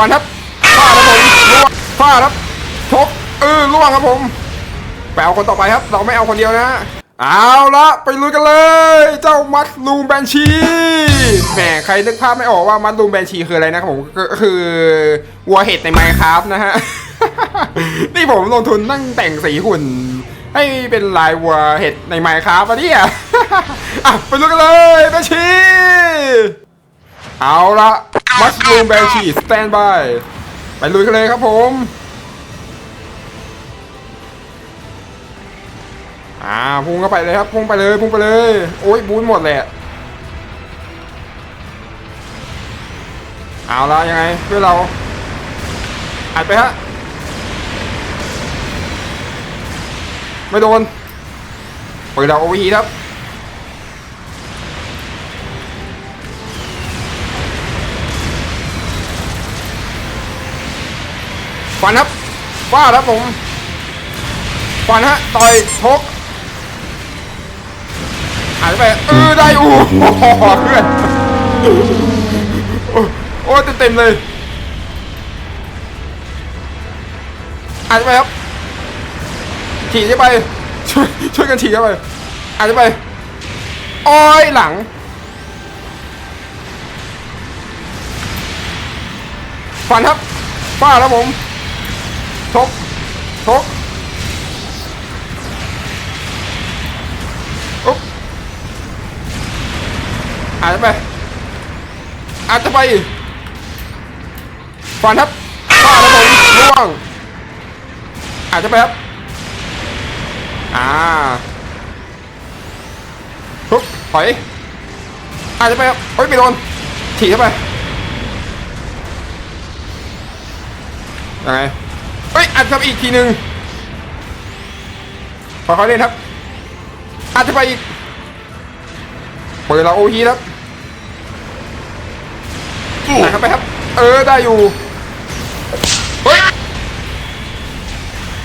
ฟันครับฟาดครับผมล่วงฟาดครับชกเออล่วงครับผมไปเอาคนต่อไปครับ เราไม่เอาคนเดียวนะเอาละไปลุยกันเลย เจ้ามัดลูมแบนชีแหมใครนึกภาพไม่ออกว่ามัดลูมแบนชีคืออะไรนะครับผมก็คือวัวเห็ดในไมค์ครับนะฮะนี่ผมลงทุนนั่งแต่งสีหุ่น ให้เป็นลายวัวเห็ดในไมค์ครับปะเนี่ยอะไปลุยกันเลยแบนชีเอาละ มัสลูมแบนชีสแตนบาย ไปลุยกันเลยครับผม อ่าพุ่งเข้าไปเลยครับ พุ่งไปเลย พุ่งไปเลย โอ้ยบูนหมดแหละ เอาละยังไงเพื่อเราอัดไปฮะ ไม่โดนเปิดเราโอวีครับ ฟันครับฟาดครับผมฟันฮะต่อยทกหายไปเออได้อู้โอ้โหเพื่อนโอ้เต็มเลยหายไปครับฉีดเข้าไปช่วยช่วยกันฉีดเข้าไปหายไปอ้อยหลังฟันครับฟาดครับผม ชกชกอุ๊บอาจจะไปอาจจะไปฟันครับฟาดครับผมล่วงอาจจะไปครับอ่าทุบถอยอาจจะไปครับเฮ้ยไม่โดนถีบเข้าไปยังไง เฮ้ยอาจจะไปอีกทีหนึ่งขอเขาเล่นครับอาจจะไปอีกเปิดเราโอฮีครับไหนครับไปครับ เออได้อยู่เฮ้ย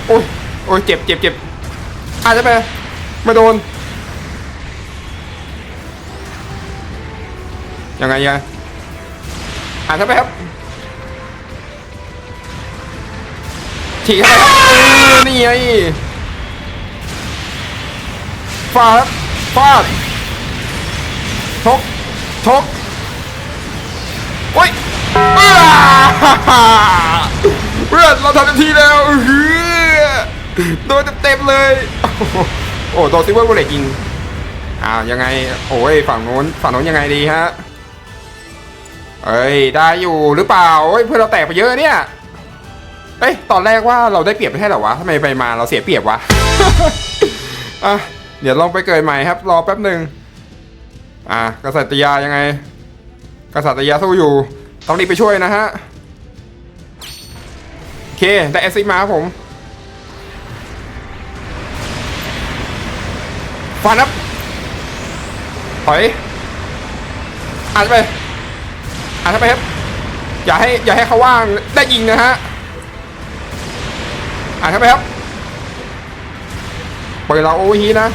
โอ้ยโอ้ยเจ็บเจ็บเจ็บอาจจะไปไม่โดนยังไงยังอาจจะไปครับ ฉีกเข้าไปครับนี่ไงฟาดฟาดชกชกโอ้ยเพื่อนเราทำเต็มที่แล้วเออโดนเต็มๆเลย โอ้โดนซิเวอร์บูเลตยิงอ้าวยังไง โอ้ยฝั่งโน้นฝั่งโน้นยังไงดีฮะเอ้ย ได้อยู่หรือเปล่าเอ้ยเพื่อนเราแตกไปเยอะเนี่ย เอ้ยตอนแรกว่าเราได้เปรียบไม่ใช่เหรอวะทำไมไปมาเราเสียเปรียบวะ อะ เดี๋ยวลองไปเกิดใหม่ครับ รอแป๊บหนึ่งอะกษัตริยายังไง กษัตริยาสู้อยู่ ต้องรีบไปช่วยนะฮะ โอเค ได้เอสซิมาครับผม ฟันครับถอยอาจจะไปอาจจะไปครับ อย่าให้อย่าให้เขาว่างได้ยิงนะฮะ อ่านเข้าไปครับเปิดเราโอเวอร์ฮีทนะ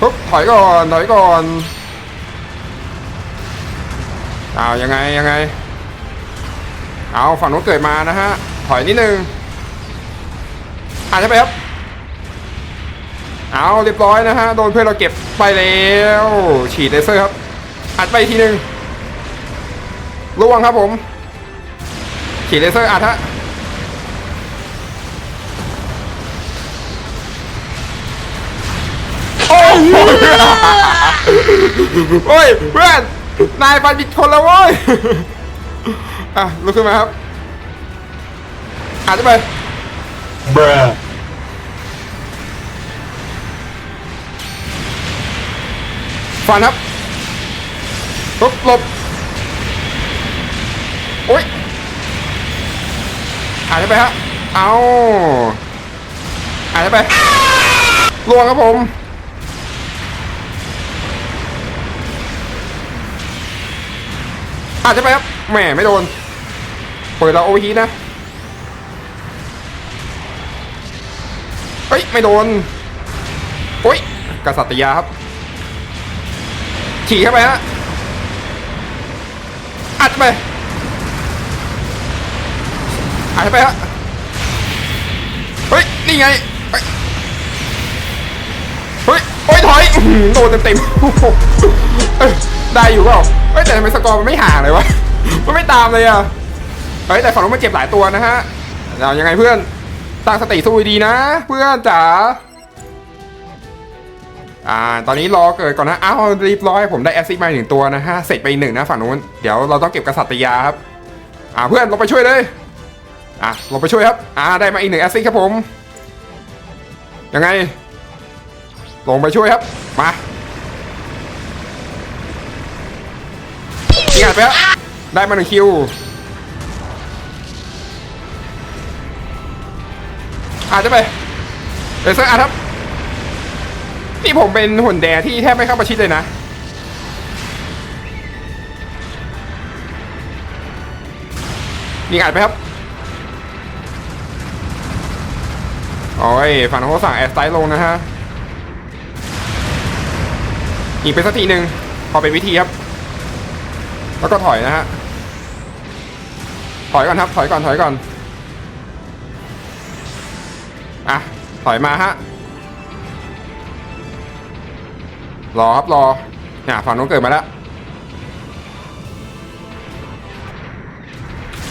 ปุ๊บถอยก่อนถอยก่อนเอายังไงยังไง เอาฝั่งนู้นเกิดมานะฮะ ถอยนิดนึงอ่านเข้าไปครับเอาเรียบร้อยนะฮะ โดนเพื่อนเราเก็บไปแล้ว ฉีดเลเซอร์ครับ อัดไปทีหนึ่งล่วงครับผม ฉีดเลเซอร์อัดฮะโอ้โหโอ้ยเพื่อนนายฟันผิดคนแล้วเว้ยอะลุกขึ้นมาครับอาจจะไป Bruh. ฟันครับปุ๊บหลบโอ้ย อาจจะไปฮะ เอาอาจจะไปลวงครับผมอาจจะไปครับ แหมไม่โดน เปิดเราโอเวอร์ฮีทนะ เฮ้ย ไม่โดนโอ้ยกษัตริยาครับขี่เข้าไปฮะไป หายไปฮะเฮ้ย นี่ไง เฮ้ยโอ้ยถอยโดนเต็มๆโอ้โหเอ้ยได้อยู่เปล่าเฮ้ยแต่ทำไมสกอร์มันไม่ห่างเลยวะ มันไม่ตามเลยอะเฮ้ยแต่ฝั่งนู้นมันเจ็บหลายตัวนะฮะเรายังไงเพื่อนตั้งสติสู้ดีนะ เพื่อนจ๋าอ่า ตอนนี้รอเกิดก่อนนะ อ้าวรีบร้อยผมได้แอสซิดมาหนึ่งตัวนะฮะ เสร็จไปหนึ่งนะฝั่งนู้น เดี๋ยวเราต้องเก็บกษัตริยาครับ อ่าเพื่อนลงไปช่วยเลย อะลงไปช่วยครับอ่าได้มาอีกหนึ่งแอสซิดครับผม ยังไง ลงไปช่วยครับ มายิงอัดไปครับได้มาหนึ่งคิวอาจจะไปเลเซอร์อาร์ครับนี่ผมเป็นหุ่นแดที่แทบไม่เข้าประชิดเลยนะยิงอัดไปครับ อ้ยฝั่งเขาสั่งแอสไตล์ลงนะฮะยิงไปสักทีหนึ่งพอเป็นวิธีครับ แล้วก็ถอยนะฮะถอยก่อนครับ ถอยก่อนถอยก่อนอะถอยมาฮะรอครับรอเนี่ยฝั่งนู้นเกิดมาแล้ว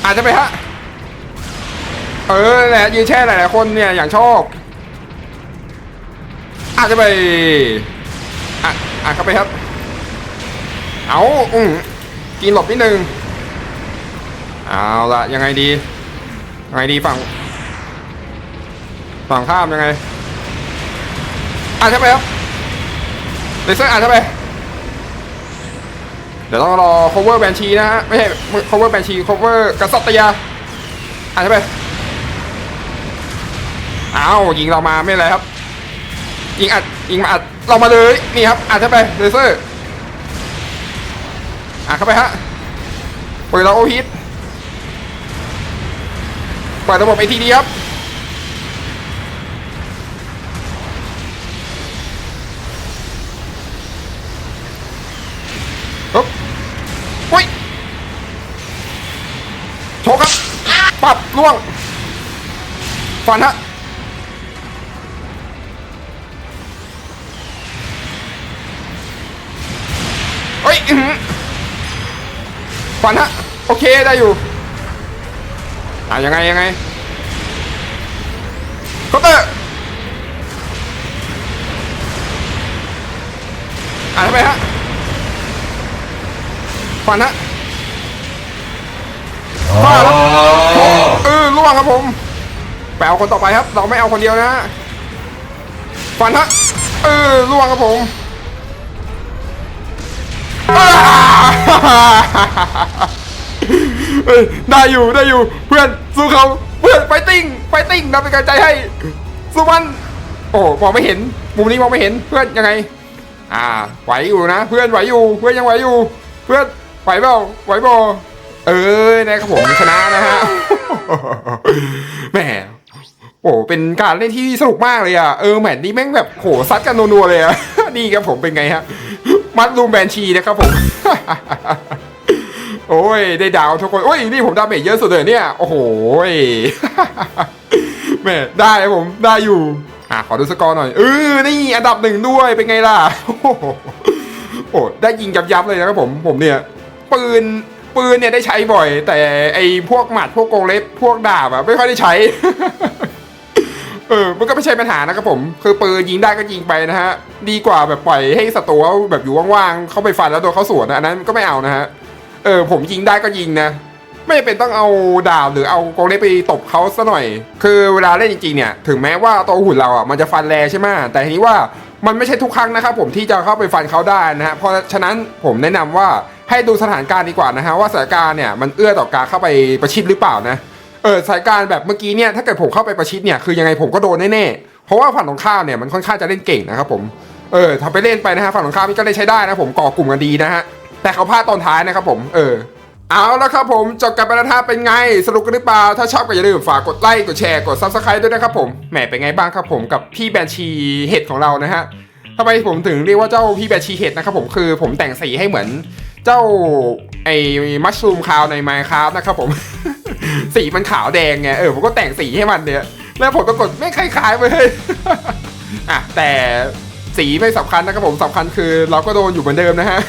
อาจจะไปฮะ เออแหละยืนแช่หลายๆคนเนี่ยอย่างชอบอาจจะไปอะอะเข้าไปครับ เอาอืมกินหลบนิดนึงเอาละยังไงดียังไงดีฝั่งฝั่งข้ามยังไงอ่าจจะไปครับเลเซอร์อ่านเข้าไปเดี๋ยวต้องรอ cover แบนชีนะฮะไม่ใช่ cover แบนชี cover กษัตริยาอ่านเข้าไป อ้าวยิงเรามาไม่ไรครับ ยิงอัดยิงมาอัดเรามาเลยนี่ครับอ่านเข้าไปเลเซอร์อ่านเข้าไปฮะเปิดเราโอฮิตเปิดระบบไอทีดีครับปึ๊บอุ้ยโชกครับปับล่วงฟันฮะ เฮ้ยอื้อหือฟันฮะโอเคได้อยู่อะยังไงยังไงเคาน์เตอร์อะทำไมฮะฟันฮะ Oh. เออล่วงครับผมแปลคนต่อไปครับ เราไม่เอาคนเดียวนะฮะฟันฮะเออล่วงครับผมอ้า เอ้ยได้อยู่ได้อยู่ เพื่อนสู้เขาเพื่อนไฟติ้งไฟติ้งนำเป็นกำลังใจให้สู้มันโอ้มองไม่เห็นมุมนี้มองไม่เห็นเพื่อนยังไง อ่าไหวอยู่นะ เพื่อนไหวอยู่ เพื่อนยังไหวอยู่ เพื่อนไหวเปล่าไหวบ่เออนะครับผมชนะนะฮะแหมโอ้เป็นการเล่นที่สนุกมากเลยอะเออแมตช์นี้แม่งแบบโหซัดกันนัวๆเลยอะนี่ครับผมเป็นไงฮะ มัดรูมแบนชีนะครับผม โอ้ย ได้ดาวทุกคน โอ้ย นี่ผมดาเมจเยอะสุดเลยเนี่ย โอ้โหแม่ได้ผมได้อยู่ อะ ขอดูสกอร์หน่อย เออ นี่อันดับหนึ่งด้วย เป็นไงล่ะ โอ้ได้ยิงยับๆเลยนะครับผม ผมเนี่ย ปืนปืนเนี่ยได้ใช้บ่อย แต่ไอ้พวกหมัดพวกกงเล็บพวกดาบอะไม่ค่อยได้ใช้ เออ มันก็ไม่ใช่ปัญหานะครับผม คือปืนยิงได้ก็ยิงไปนะฮะ ดีกว่าแบบปล่อยให้ศัตรูเขาแบบอยู่ว่างๆ เข้าไปฟันแล้วโดนเขาสวนนะอันนั้นก็ไม่เอานะฮะ เออ ผมยิงได้ก็ยิงนะ ไม่เป็นต้องเอาดาบหรือเอากรงเล็บไปตบเขาซะหน่อย คือเวลาเล่นจริงๆเนี่ย ถึงแม้ว่าตัวหุ่นเราอะมันจะฟันแรงใช่ไหมแต่ทีนี้ว่ามันไม่ใช่ทุกครั้งนะครับผมที่จะเข้าไปฟันเขาได้นะฮะ เพราะฉะนั้นผมแนะนำว่าให้ดูสถานการณ์ดีกว่านะฮะว่าสถานการณ์เนี่ยมันเอื้อต่อการเข้าไปประชิดหรือเปล่านะ เออสานการแบบเมื่อกี้เนี่ยถ้าเกิดผมเข้าไปประชิดเนี่ยคือยังไงผมก็โดนแน่ๆเพราะว่าฝั่งตรงข้ามเนี่ยมันค่อนข้างจะเล่นเก่งนะครับผมเออทำไปเล่นไปนะฮะฝั่งตรงข้ามนี่ก็เล่นใช้ได้นะผมก่อกลุ่มกันดีนะฮะแต่เขาพลาดตอนท้ายนะครับผมเออเอาแล้วครับผมจบกันไปแล้วท่าเป็นไง สนุกกันหรือเปล่า ถ้าชอบก็อย่าลืมฝากกดไลค์กดแชร์กดซับสไครต์ด้วยนะครับผมแหมเป็นไงบ้างครับผมกับพี่แบนชีเห็ดของเรานะฮะทำไมผมถึงเรียกว่าเจ้าพี่แบนชีเห็ดนะครับผมคือผมแต่งสีให้เหมือนเจ้าไอ้มัชรูมคาวในไมค์ครับนะครับผม สีมันขาวแดงไงเออผมก็แต่งสีให้มันเนี่ย แล้วผมปรากฏไม่คล้ายๆไปเลยอะแต่สีไม่สำคัญนะครับผมสำคัญคือ เราก็โดนอยู่เหมือนเดิมนะฮะ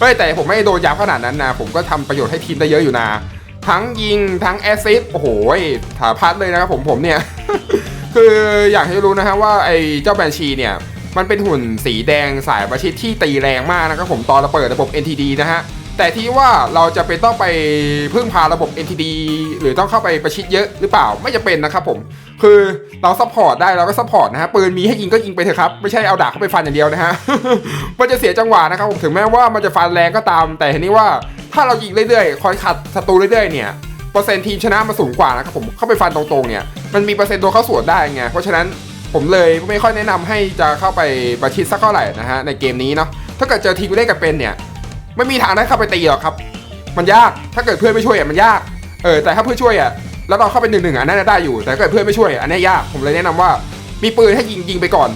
เฮ้ยแต่ผมไม่โดนยับขนาดนั้นนะผมก็ทำประโยชน์ให้ทีมได้เยอะอยู่นะทั้งยิงทั้งแอสซิสโอ้โหถาพัดเลยนะครับผมผมเนี่ย คืออยากให้รู้นะฮะว่าไอ้เจ้าแบนชีเนี่ย มันเป็นหุ่นสีแดงสายประชิดที่ตีแรงมากนะครับผมตอนเราเปิดระบบ NTD นะฮะ แต่ที่ว่าเราจะเป็นต้องไปพึ่งพาระบบ NTD หรือต้องเข้าไปประชิดเยอะหรือเปล่าไม่จะเป็นนะครับผม คือเราซัพพอร์ตได้เราก็ซัพพอร์ตนะฮะปืนมีให้ยิงก็ยิงไปเถอะครับ ไม่ใช่เอาดาบเข้าไปฟันอย่างเดียวนะฮะมันจะเสียจังหวะนะครับผมถึงแม้ว่ามันจะฟันแรงก็ตาม แต่ทีนี้ว่าถ้าเรายิงเรื่อยๆคอยขัดศัตรูเรื่อยๆเนี่ยเปอร์เซ็นต์ทีมชนะมาสูงกว่านะครับผมเข้าไปฟันตรงๆเนี่ยมันมีเปอร์เซ็นต์ตัวเข้าสวนได้ไงเพราะฉะนั้นผมเลยไม่ค่อยแนะนำให้จะเข้าไปประชิดสักเท่าไหร่นะฮะในเกมนี้เนาะถ้าเกิดเจอทีมเล่นกันเป็นเนี่ย ไม่มีทางได้เข้าไปตีหรอกครับ มันยากถ้าเกิดเพื่อนไม่ช่วยอะมันยากเออแต่ถ้าเพื่อนช่วยอะแล้วเราเข้าไปหนึ่งหนึ่งอันนั้นนะได้อยู่ แต่ถ้าเกิดเพื่อนไม่ช่วยอันนี้ยากผมเลยแนะนำว่า มีปืนให้ยิงยิงไปก่อน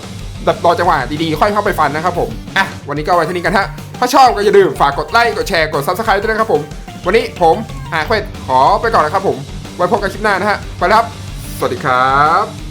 แบบรอจังหวะดีๆค่อยเข้าไปฟันนะครับผมอะวันนี้ก็ไว้เท่านี้กันฮะถ้าชอบก็อย่าลืมฝากกดไลค์กดแชร์กด subscribe ด้วยนะครับผม วันนี้ผมอาเควดขอไปก่อนนะครับผม ไว้พบกันคลิปหน้านะฮะไปแล้วครับ สวัสดีครับ